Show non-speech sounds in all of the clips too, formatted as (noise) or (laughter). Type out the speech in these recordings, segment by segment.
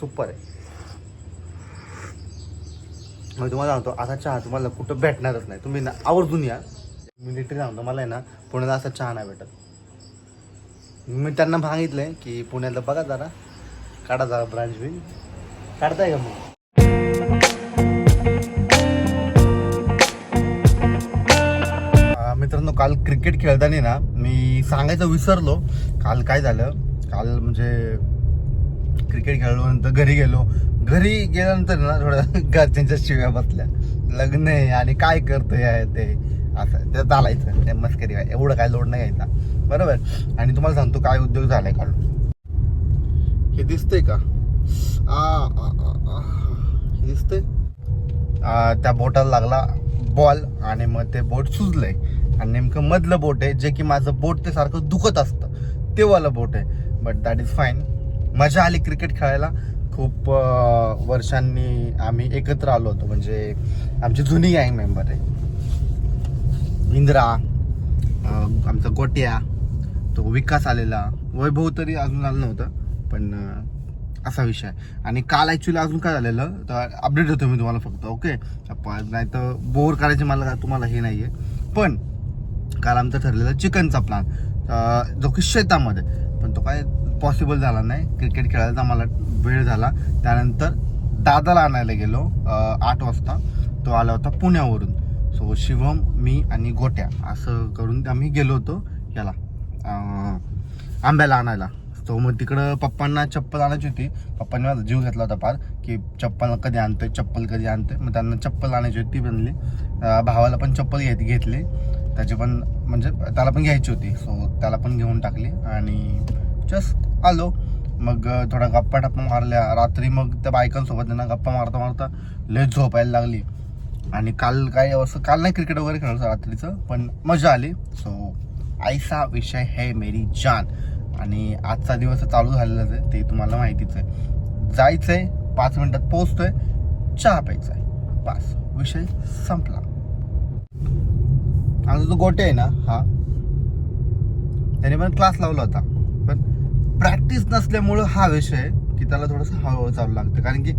Super आहे. मी तुम्हाला सांगतो असा चहा तुम्हाला कुठं भेटणारच नाही. तुम्ही ना आवर्जून या. मिलिटरी सांगतो मला आहे ना पुण्याला असा चहा नाही भेटत. मी त्यांना सांगितलंय की पुण्याला बघा जरा काढा जरा ब्रांच बिन. काढताय का मग? मित्रांनो काल क्रिकेट खेळताना ना मी सांगायचं विसरलो. काल काय झालं? काल म्हणजे क्रिकेट खेळल्यानंतर घरी गेलो. घरी गेल्यानंतर ना थोडं (laughs) घरच्यांच्या शिव्या बसल्या. लग्न आहे आणि काय करतोय आहे ते? असं. ते चालायचं. ते मस्करी एवढं काय लोड नाही घ्यायचा. बरोबर? आणि तुम्हाला सांगतो काय उद्योग झालाय काढून हे दिसतंय का? हे दिसतंय? त्या बोटाला लागला बॉल आणि मग ते बोट सुजलंय. आणि नेमकं मधलं बोट आहे जे की माझं बोट ते सारखं दुखत असतं. तेवालं बोट आहे. बट दॅट इज फाईन मजा आली क्रिकेट खेळायला. खूप वर्षांनी आम्ही एकत्र आलो होतो. म्हणजे आमची जुनी गँग मेंबर आहे. इंद्रा आमचा गोट्या तो विकास आलेला. वैभव तरी अजून आलं नव्हतं पण असा विषय आणि काल ॲक्च्युली अजून काय झालेलं तर अपडेट होतो मी तुम्हाला फक्त ओके नाही तर बोर करायचे मला तुम्हाला हे नाही आहे पण काल आमचा ठरलेला चिकनचा प्लॅन जो की शेतामध्ये पण तो काय पॉसिबल झाला नाही. क्रिकेट खेळायचा आम्हाला वेळ झाला. त्यानंतर दादाला आणायला गेलो आठ वाजता. तो आला होता पुण्यावरून. सो शिवम मी आणि गोट्या असं करून आम्ही गेलो होतो याला आंब्याला आणायला. तो मग तिकडं पप्पांना चप्पल आणायची होती. पप्पांनी माझा जीव घेतला होता फार की चप्पल कधी आणतोय चप्पल कधी आणतोय. मग त्यांना चप्पल आणायची होती ती बनली भावाला पण चप्पल घेत घेतली. त्याची पण म्हणजे त्याला पण घ्यायची होती. सो त्याला पण घेऊन टाकली आणि जस्ट आलो. मग थोडा गप्पा टप्पा मारल्या. रात्री मग त्या बायकांसोबत त्यांना गप्पा मारता मारता लय झोपायला लागली. आणि काल काय असं काल नाही क्रिकेट वगैरे खेळलं रात्रीचं पण मजा आली. सो ऐसा विषय है मेरी जान. आणि आजचा दिवस चालू झालेलाच आहे ते तुम्हाला माहितीच आहे. जायचं आहे पाच मिनटात पोचतोय चहा प्यायचा आहे बस विषय संपला. आमचा जो गोटे आहे ना हा. त्याने पण क्लास लावला होता. प्रॅक्टिस नसल्यामुळं हा विषय आहे की त्याला थोडंसं हळूहळू चालू लागतं. कारण की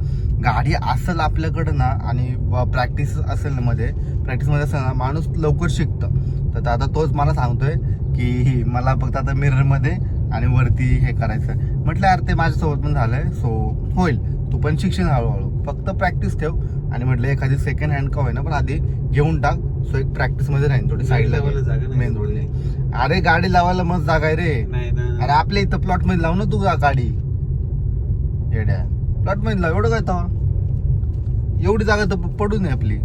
गाडी असेल आपल्याकडं ना आणि प्रॅक्टिस असेल ना मध्ये प्रॅक्टिसमध्ये असेल ना माणूस लवकर शिकतं. तर आता तोच मला सांगतोय की मला फक्त आता मिररमध्ये आणि वरती हे करायचं आहे म्हटलं यार ते माझ्यासोबत पण झालंय सो होईल. तू पण शिक्षण हळूहळू. फक्त प्रॅक्टिस ठेव. आणि म्हटलं एखादी सेकंड हँड का होईना पण आधी घेऊन टाक. सो एक प्रॅक्टिसमध्ये राहील थोडी साईडला लावायला जागा. मेन रोडने अरे गाडी लावायला मस्त जागा आहे रे. अरे आपल्या इथं प्लॉटमध्ये लाव ना तू गाडी. येड्या. प्लॉटमध्ये लाव एवढं काय तवा एवढी जागा तर पडू नये आपली.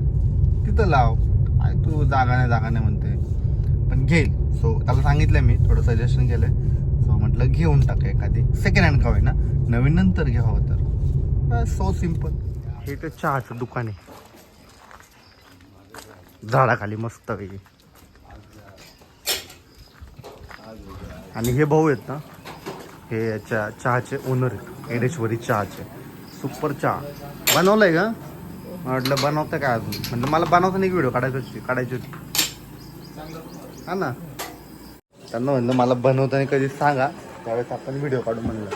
तिथं लाव. काय तू जागा नाही जागा नाही म्हणते पण घेईल. सो त्याला सांगितलं मी थोडं सजेशन केलंय. सो म्हटलं घेऊन टाक एखादी. सेकंड हँड का ना? नवीन नंतर घ्यावं तर. सो सिंपल हे तर चहाचं दुकान आहे. झाडाखाली मस्त वेगळी आणि हे भाऊ आहेत ना हे याच्या चहाचे ओनर आहेत. एडेश्वरी चहाचे. सुपर चहा. बनवलंय का? मला वाटलं बनवतं काय अजून? म्हणजे मला बनवताना एक व्हिडिओ काढायची होती काढायची होती. हा ना. त्यांना म्हणलं मला बनवताना कधी सांगा त्यावेळेस आपण व्हिडिओ काढू म्हणलं.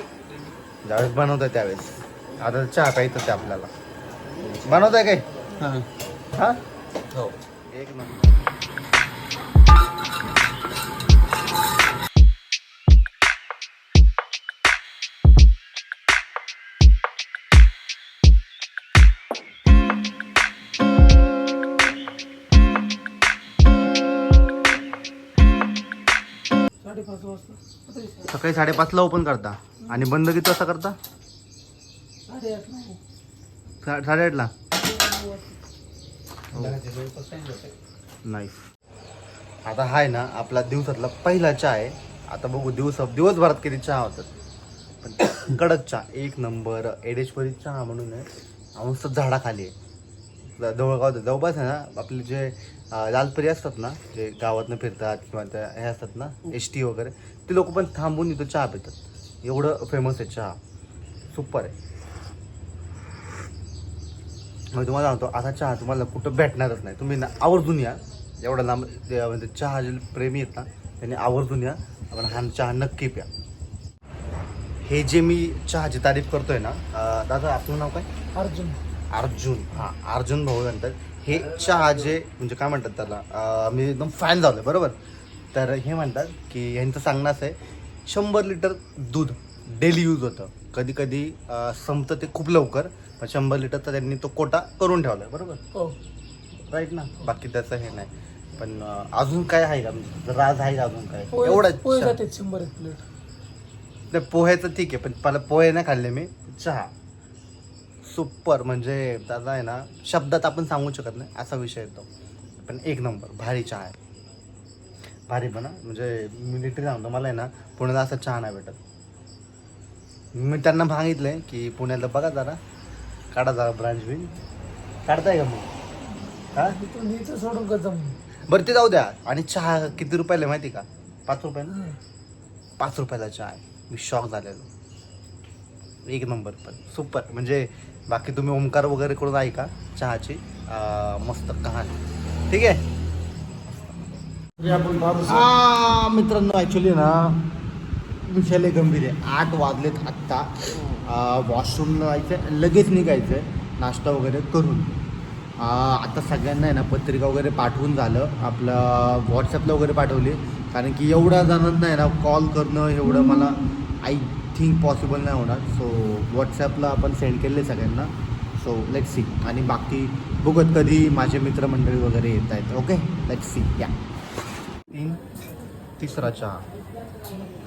ज्यावेळेस बनवताय त्यावेळेस. आता चहा प्यायचं ते आपल्याला. बनवताय काय? हा. हो? एक नंबर साडेपाच वाजता. सकाळी साडेपाचला ओपन करता. आणि बंद किती वाजता करता? साडेआठ नाही सा- साडेआठला जाते नाईस आता हा आहे ना आपला दिवसातला पहिला चहा आहे. आता बघू दिवस दिवसभरात किती चहा होतात. पण (coughs) कडक चहा. एक नंबर एडेश्वरी चहा म्हणून आहे. मस्त झाडाखाली आहे. जवळगाव जवळपास आहे ना आपले जे लालपरी असतात ना जे गावातनं फिरतात किंवा त्या हे असतात ना एस टी वगैरे ते लोक पण थांबून इथं चहा पितात. एवढं फेमस आहे चहा. सुपर आहे. मग तुम्हाला सांगतो असा चहा तुम्हाला कुठं भेटणारच नाही. तुम्ही ना आवर्जून या. एवढा लांब म्हणजे चहा जे प्रेमी आहेत ना त्यांनी आवर्जून या. आपण हा चहा नक्की प्या. हे जे मी चहाची तारीफ करतोय ना दादा आपलं नाव काय? अर्जुन. अर्जुन हा अर्जुन भाऊ नंतर हे चहा जे म्हणजे काय म्हणतात त्याला मी एकदम फॅन झालो बरोबर? तर हे म्हणतात की यांचं सांगणं असं आहे शंभर लिटर दूध डेली यूज होतं. कधी कधी संपतं ते खूप लवकर पण शंभर लिटर तर त्यांनी तो कोटा करून ठेवला आहे बरोबर? हो. राईट ना? बाकी त्याचं हे नाही. पण अजून काय आहे का? म्हणजे राज आहे का अजून काय? एवढं शंभर प्लेट. पोह्याचं ठीक आहे पण मला पोहे नाही खाल्ले मी चहा. सुपर म्हणजे दादा आहे ना शब्दात आपण सांगू शकत नाही असा विषय येतो. पण एक नंबर भारी चहा आहे. भारी पण. म्हणजे मी लिटरी सांगतो मला आहे ना पुण्याला असा चहा नाही भेटत. मी त्यांना सांगितलंय की पुण्याला बघा जरा काढा जरा ब्रांच बिन. काढताय का मग? हा? सोडून बरं ते जाऊ द्या. आणि चहा किती रुपयाला आहे माहिती का? पाच रुपयाला. पाच रुपयाला चहा आहे. मी शॉक झालेलो. एक नंबर पण. सुपर म्हणजे बाकी तुम्ही ओंकार वगैरे करून ऐका चहाची. मस्त कहाणी. ठीक आहे? आपण मित्रांनो ॲक्च्युली ना विषय गंभीर आहे. आठ वाजलेत आत्ता. वॉशरूमला जायचं लगेच निघायचं आहे नाश्ता वगैरे करून. आता सगळ्यांना आहे ना पत्रिका वगैरे पाठवून झालं. आपलं व्हॉट्सअपला वगैरे पाठवली. कारण की एवढ्या जणांना आहे ना कॉल करणं एवढं मला आई थिंक पॉसिबल नाही होणार. सो व्हॉट्सॲपला आपण सेंड केले सगळ्यांना. सो लेट सी आणि बाकी बघत कधी माझे मित्रमंडळी वगैरे येत आहेत. ओके लेट सी या तीन तिसरा चहा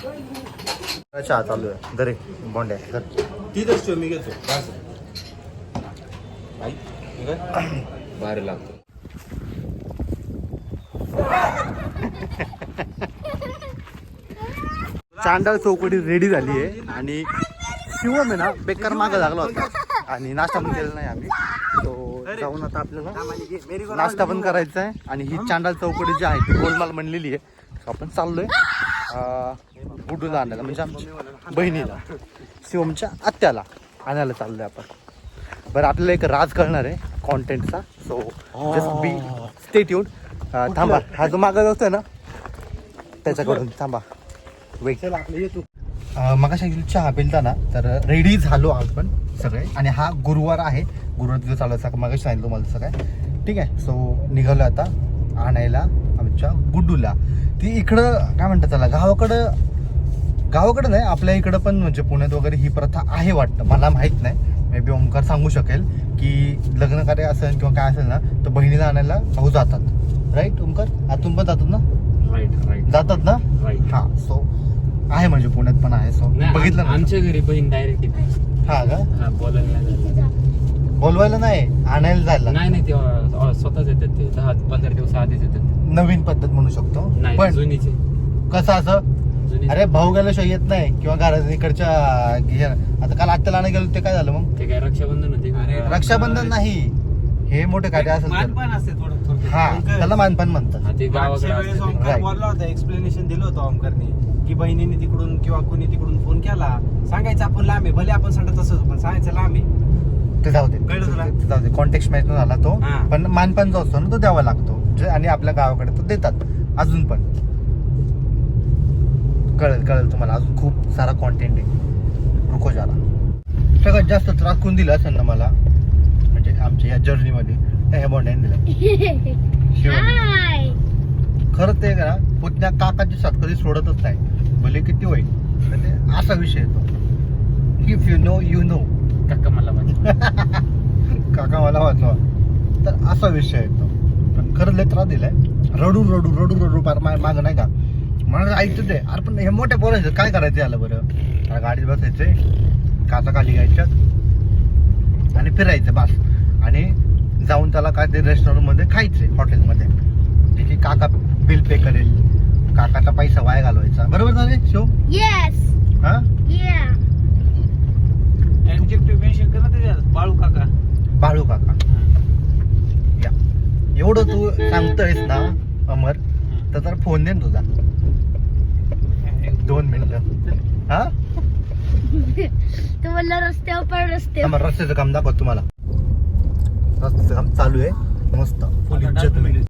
तिसरा चहा चालू आहे. दरे बोंड्या धर. तिथंच ठेव मी घेतो. बाहेर लागतो. चांडाळ चौकडी रेडी झाली आहे. आणि शिवम आहे ना बेकार मागं लागला होता. आणि नाश्ता पण केलेला नाही आम्ही. तो जाऊन आता आपल्याला नाश्ता पण करायचा आहे. आणि ही चांडाळ चौकडी जी आहे ती गोलमाल म्हणलेली आहे. आपण चाललोय अं, आणायला म्हणजे आमच्या बहिणीला शिवमच्या आत्याला आणायला चाललोय आपण. बरं आपल्याला एक राज कळणार आहे कॉन्टेंटचा सो जस्ट बी स्टेट येऊन थांबा. हा जो मागा जातोय ना त्याच्याकडून थांबा. वेट येतो. मग चहा पिलता ना तर रेडी झालो आपण सगळे. आणि हा गुरुवार आहे. गुरुवार दिवस चालू आहे मग सांगितलं मला तसं काय ठीक आहे सो निघालो आता आणायला आमच्या गुड्डूला. ती इकडं काय म्हणतात त्याला गावाकडं गावाकडं नाही आपल्या इकडं पण म्हणजे पुण्यात वगैरे ही प्रथा आहे वाटतं. मला माहीत नाही. मे बी ओमकार सांगू शकेल की लग्न कार्य असेल किंवा काय असेल ना तर बहिणीला आणायला भाऊ जातात. राईट ओमकार आतून पण जातात ना? राईट राईट जातात ना? राईट हा सो आहे म्हणजे पुण्यात पण आहे सो बघितलं ना. आमच्या घरी बहीण डायरेक्ट येते. हा का? हा, बोलायला नाही. बोलवायला नाही आणायला जायला नाही नाही ते अ, स्वतःच येतात ते. दहा पंधरा दिवस आधीच येतात. नवीन पद्धत म्हणू शकतो. नाही पण जुनीचे. कसं असं जुनी अरे भाऊ गेल्याशिवाय येत नाही किंवा घरात इकडच्या आता काल आत्याला आणायला गेलो ते काय झालं मग? ते काय रक्षाबंधन होते का? रक्षाबंधन नाही. हे मोठे कार्य असेल तर मानपान असते थोडं थोडं. हा त्याला मानपान म्हणतात. हा, ते गावाकडे मागच्या वेळेस असतं ते. ओमकार Right. बोलला होता एक्सप्लेनेशन दिलं होतं ओमकारने की बहिणीने तिकडून किंवा कोणी तिकडून फोन केला. सांगायचं आपण लांब आहे भले आपण सांगत तसंच पण सांगायचं लांब आहे. ते जाऊ दे. कळलं तुला? ते जाऊ दे. कॉन्टेक्स्ट मॅच झाला तो हा. पण मानपान जो असतो ना तो द्यावा लागतो. जे आणि आपल्या गावाकडे तो देतात. अजून पण. कळेल कळेल तुम्हाला. अजून खूप सारा कॉन्टेंट आहे. रुको जाला सगळ्यात जास्त त्रास कोण दिला असेल ना मला? आमच्या या जर्नीमध्ये ह्या बॉन्डाने दिला खरं ते ना पुतण्या काकाची साथ कधी सोडतच नाही. भले किती होईल असा विषय येतो. If you know you know काका मला. (laughs) काका मला वाचवा. तर असा विषय येतो. पण खरं लय त्रास दिलाय. रडू रडू रडू रडू पार माग नाही का? मला ऐकतं ते अरे पण हे मोठ्या पोरांचं काय करायचं आलं बरं? गाडीत बसायचंय. काचा खाली घ्यायच्यात आणि फिरायचं बस. आणि जाऊन त्याला काय ते रेस्टॉरंटमध्ये खायचंय हॉटेलमध्ये जे की काका बिल पे करेल. काकाचा पैसा वाया घालवायचा. बरोबर ना रे शिव? येस हा? या ऍडजेक्टिव्ह मेन्शन कर ना त्याच्यात बाळू काका. बाळू काका. या. एवढं तू सांगतोयस ना अमर तर जरा फोन दे ना तुझा. दोन मिनिटं. हा? (laughs) तू बोलला रस्त्यावर पण रस्ते थांबा, रस्त्याचं काम दाखव तुम्हाला. रस्त्याचं काम चालू आहे. मस्त. फुल इज्जत मिळेल.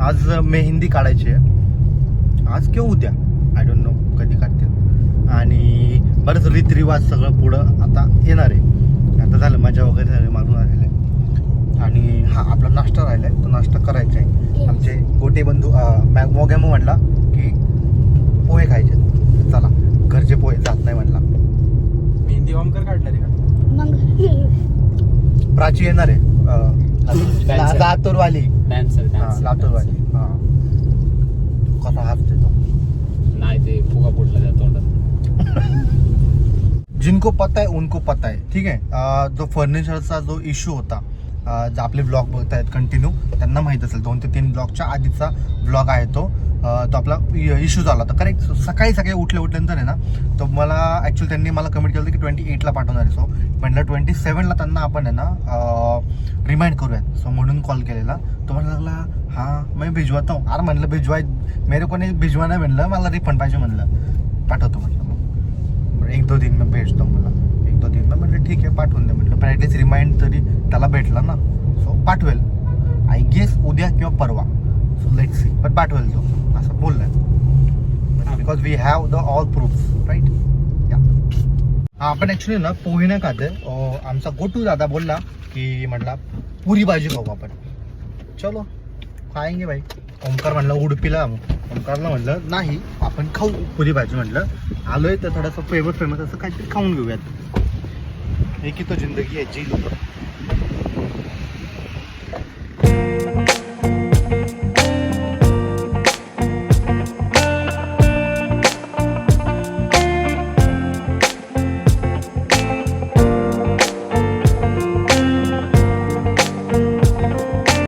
आज मेहंदी काढायची आहे. आज किंवा उद्या? आय डोंट नो कधी काढतील. आणि बरेच रीतरिवाज सगळं पुढं आता येणार आहे. आता झालं मजा वगैरे झाली मारून आलेलं आहे. आणि हा आपला नाश्ता राहिला आहे तो नाश्ता करायचा आहे. आमचे गोटे बंधू मोगॅमो म्हणला की पोहे खायचे चला घरचे पोहे जात नाही म्हणला. मेहंदी ओमकर काढणार आहे का? प्राची येणार आहे. लातूरवाली. डान्सर लातूरवाली. कसा हात देतो? नाही ते फुगा फुटला त्या तोंडात. (laughs) जिनको पता है उनको पता है ठीक आहे? जो फर्निचरचा जो इश्यू होता आपले ब्लॉग बघतायत कंटिन्यू त्यांना माहीत असेल दोन ते तीन ब्लॉगच्या आधीचा ब्लॉग आहे तो. तो आपला इश्यू झाला होता. करेक्ट सकाळी सकाळी उठल्या उठल्यानंतर आहे ना तर मला ॲक्च्युली त्यांनी मला कमेंट केलं होतं की ट्वेंटी एटला पाठवणार आहे. सो म्हटलं ट्वेंटी सेवनला त्यांना आपण आहे ना रिमाइंड करूयात. सो म्हणून कॉल केलेला. तो मला लागला हां मी भिजवतो अरे म्हणलं भिजवाय मेरे कोणी भिजवा नाही म्हणलं मला रिफंड पाहिजे म्हणलं. पाठवतो म्हटलं मग. एक दो दिन मी भेजतो मला. एक म्हटलं ठीक आहे पाठवून दे. म्हटलं पण ॲटलीस्ट रिमाइंड तरी त्याला भेटला ना. सो पाठवेल. आय गेस उद्या किंवा परवा. सो लेट सी पण पाठवेल तो. असं बोललाय. Because we have the all proof right हा आपण ॲक्च्युली ना पोहे नाही खाते. आमचा गोटू दादा बोलला की म्हटला पुरी भाजी खाऊ आपण. चलो खायंगे भाई ओमकार म्हणलं उडपीला. ओमकारला म्हणलं नाही आपण खाऊ पुरी भाजी. म्हणलं आलोय तर थोडंसं फेमस फेमस असं काहीतरी खाऊन घेऊयात. एक ही तो ज़िंदगी है जी लो